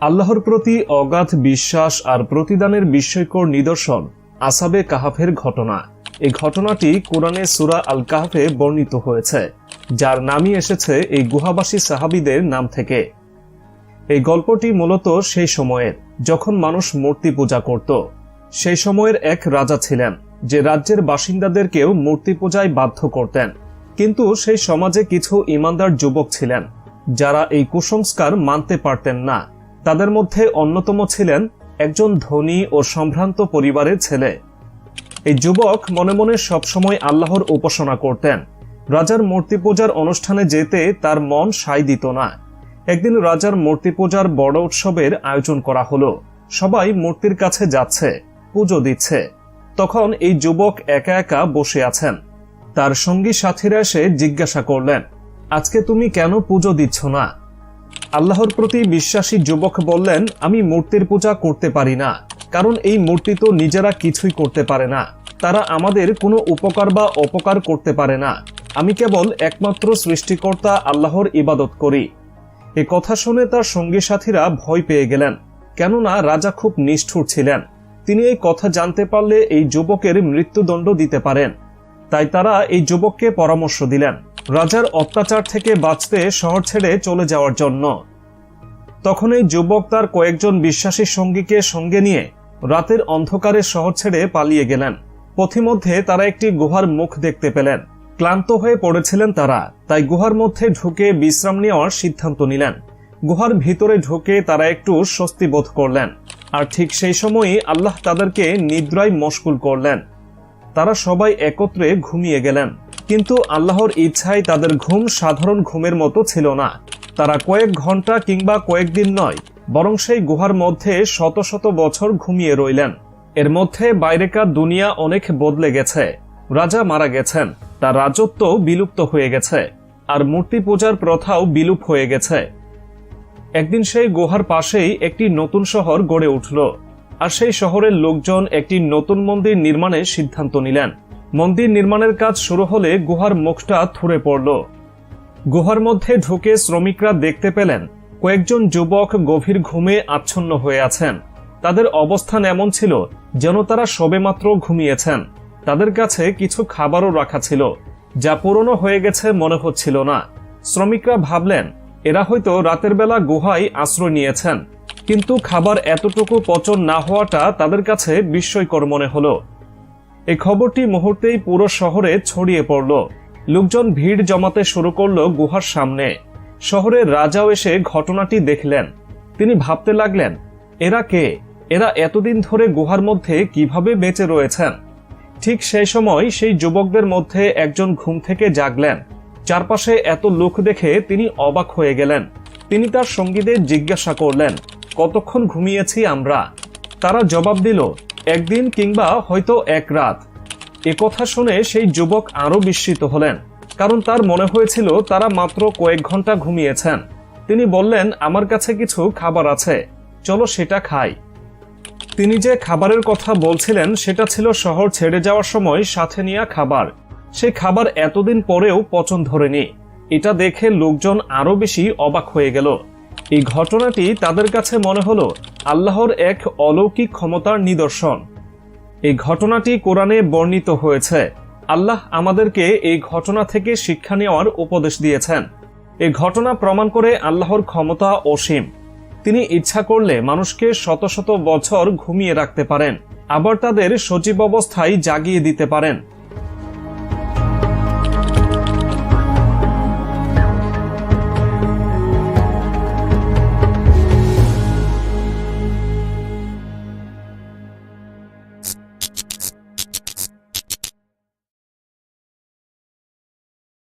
আল্লাহর প্রতি অগাধ বিশ্বাস আর প্রতিদানের বিস্ময়কর নিদর্শন আসাবে কাহাফের ঘটনা। এই ঘটনাটি কোরআনে সুরা আল কাহাফে বর্ণিত হয়েছে, যার নামই এসেছে এই গুহাবাসী সাহাবিদের নাম থেকে। এই গল্পটি মূলত সেই সময়ের, যখন মানুষ মূর্তি পূজা করত। সেই সময়ের এক রাজা ছিলেন, যে রাজ্যের বাসিন্দাদেরকেও মূর্তি পূজায় বাধ্য করতেন। কিন্তু সেই সমাজে কিছু ইমানদার যুবক ছিলেন, যারা এই কুসংস্কার মানতে পারতেন না। তাদের মধ্যে অন্যতম ছিলেন একজন ধনী ও সম্ভ্রান্ত পরিবারের ছেলে। এই যুবক মনে মনে সবসময় আল্লাহর উপাসনা করতেন। রাজার মূর্তি পূজার অনুষ্ঠানে যেতে তার মন সাই দিত না। একদিন রাজার মূর্তি পূজার বড় উৎসবের আয়োজন করা হলো। সবাই মূর্তির কাছে যাচ্ছে, পুজো দিচ্ছে। তখন এই যুবক একা একা বসে আছেন। তার সঙ্গী সাথীরা এসে জিজ্ঞাসা করলেন, আজকে তুমি কেন পুজো দিচ্ছ না? আল্লাহর প্রতি বিশ্বাসী যুবক বললেন, আমি মূর্তির পূজা করতে পারি না, কারণ এই মূর্তি তো নিজেরা কিছুই করতে পারে না। তারা আমাদের কোনো উপকার বা অপকার করতে পারে না। আমি কেবল একমাত্র সৃষ্টিকর্তা আল্লাহর ইবাদত করি। এ কথা শুনে তার সঙ্গী সাথীরা ভয় পেয়ে গেলেন, কেননা রাজা খুব নিষ্ঠুর ছিলেন। তিনি এই কথা জানতে পারলে এই যুবকের মৃত্যুদণ্ড দিতে পারেন। তাই তারা এই যুবককে পরামর্শ দিলেন। রাজার অত্যাচার থেকে বাঁচতে শহর ছেড়ে চলে যাওয়ার জন্য। তখন এই যুবক তার কয়েকজন বিশ্বাসী সঙ্গীকে সঙ্গে নিয়ে রাতের অন্ধকারে শহর ছেড়ে পালিয়ে গেলেন। পথিমধ্যে তারা একটি গুহার মুখ দেখতে পেলেন। ক্লান্ত হয়ে পড়েছিলেন তারা, তাই গুহার মধ্যে ঢুকে বিশ্রাম নেওয়ার সিদ্ধান্ত নিলেন। গুহার ভিতরে ঢুকে তারা একটু স্বস্তি বোধ করলেন। আর ঠিক সেই সময়ই আল্লাহ তাদেরকে নিদ্রায় মশগুল করলেন। তারা সবাই একত্রে ঘুমিয়ে গেলেন। কিন্তু আল্লাহর ইচ্ছায় তাদের ঘুম সাধারণ ঘুমের মতো ছিল না। তারা কয়েক ঘণ্টা কিংবা কয়েকদিন নয়, বরং সেই গুহার মধ্যে শত শত বছর ঘুমিয়ে রইলেন। এর মধ্যে বাইরেকার দুনিয়া অনেক বদলে গেছে। রাজা মারা গেছেন, তার রাজত্ব বিলুপ্ত হয়ে গেছে, আর মূর্তি পূজার প্রথাও বিলুপ হয়ে গেছে। একদিন সেই গুহার পাশেই একটি নতুন শহর গড়ে উঠল, আর সেই শহরের লোকজন একটি নতুন মন্দির নির্মাণের সিদ্ধান্ত নিলেন। মন্দির নির্মাণের কাজ শুরু হলে গুহার মুখটা থুড়ে পড়ল। গুহার মধ্যে ঢুকে শ্রমিকরা দেখতে পেলেন, কয়েকজন যুবক গভীর ঘুমে আচ্ছন্ন হয়ে আছেন। তাদের অবস্থান এমন ছিল যেন তারা সবেমাত্র ঘুমিয়েছেন। তাদের কাছে কিছু খাবারও রাখা ছিল, যা পুরনো হয়ে গেছে মনে হচ্ছিল না। শ্রমিকরা ভাবলেন, এরা হয়তো রাতের বেলা গুহায় আশ্রয় নিয়েছেন। কিন্তু খাবার এতটুকু পচন না হওয়াটা তাদের কাছে বিস্ময়কর মনে হলো। এই খবরটি মুহূর্তেই পুরো শহরে ছড়িয়ে পড়ল। লোকজন ভিড় জমাতে শুরু করল গুহার সামনে। শহরের রাজাও এসে ঘটনাটি দেখলেন। তিনি ভাবতে লাগলেন, এরা কে? এরা এতদিন ধরে গুহার মধ্যে কীভাবে বেঁচে রয়েছেন? ঠিক সেই সময় সেই যুবকদের মধ্যে একজন ঘুম থেকে জাগলেন। চারপাশে এত লোক দেখে তিনি অবাক হয়ে গেলেন। তিনি তার সঙ্গীদের জিজ্ঞাসা করলেন, কতক্ষণ ঘুমিয়েছি আমরা? তারা জবাব দিল একদিন কিংবা হয়তো এক রাত। কথা শুনে সেই যুবক আরও বিস্মিত হলেন, কারণ তার মনে হয়েছিল তারা মাত্র কয়েক ঘণ্টা ঘুমিয়েছেন। তিনি বললেন, আমার কাছে কিছু খাবার আছে, চলো সেটা খাই। তিনি যে খাবারের কথা বলছিলেন, সেটা ছিল শহর ছেড়ে যাওয়ার সময় সাথে নেওয়া খাবার। সেই খাবার এতদিন পরেও পচন ধরেনি। এটা দেখে লোকজন আরও বেশি অবাক হয়ে গেল। এই ঘটনাটি তাদের কাছে মনে হলো আল্লাহর এক অলৌকিক ক্ষমতার নিদর্শন। এই ঘটনাটি কোরআনে বর্ণিত হয়েছে, আল্লাহ আমাদেরকে এই ঘটনা থেকে শিক্ষা নেওয়ার উপদেশ দিয়েছেন। এই ঘটনা প্রমাণ করে আল্লাহর ক্ষমতা অসীম। তিনি ইচ্ছা করলে মানুষকে শত শত বছর ঘুমিয়ে রাখতে পারেন, আবার তাদের সচিব অবস্থায় জাগিয়ে দিতে পারেন।